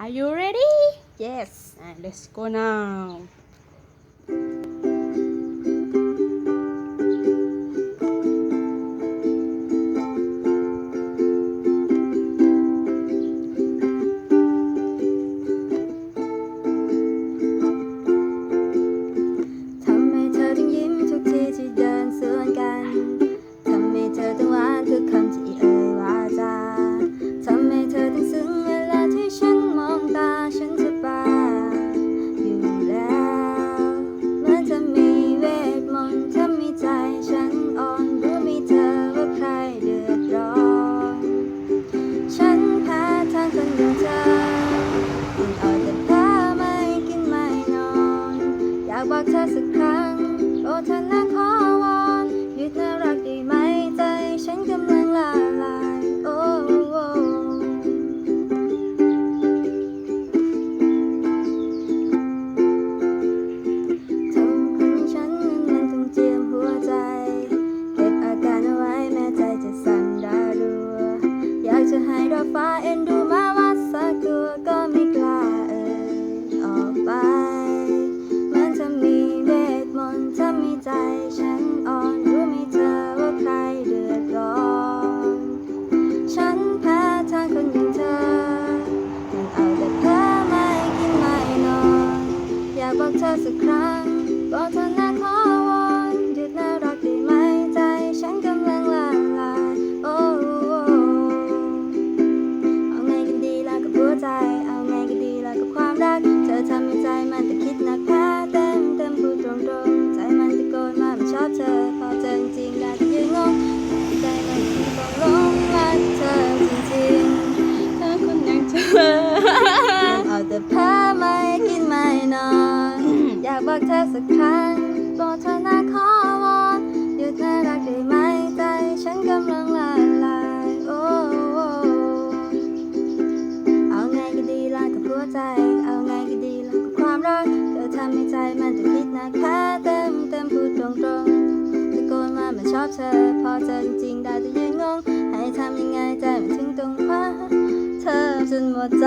Are you ready? Yes. Uh, let's go now. ” ครั้งโปรดเธอนะขอวอนหยุดน่ารักได้ไหมใจ ฉันกำลังละลายโอ้โอ้ทำของฉันนั้นต้องเจียมหัวใจ เก็บอาการเอาไว้แม้ใจจะสั่นระรัว อยากจะให้ดอฟ้าเอ็นดู กเธอสักครั้งบอกเธอนะขอวอนหยุดน่ารักได้ไหมใจฉันกำลังละลายโอ้เอาไงก็ดีล่ะกับหัวใจ เอาไงก็ดีล่ะกับความรักเธอทำให้ใจมันจะคิดนักแพ้เต็มเต็มพูดตรงๆตะโกนมาไม่ชอบเธอ พอเจอจริงๆได้แต่ยืนงง ให้ทำยังไงใจมันถึงตรงคว้าเธอจนหมดใจ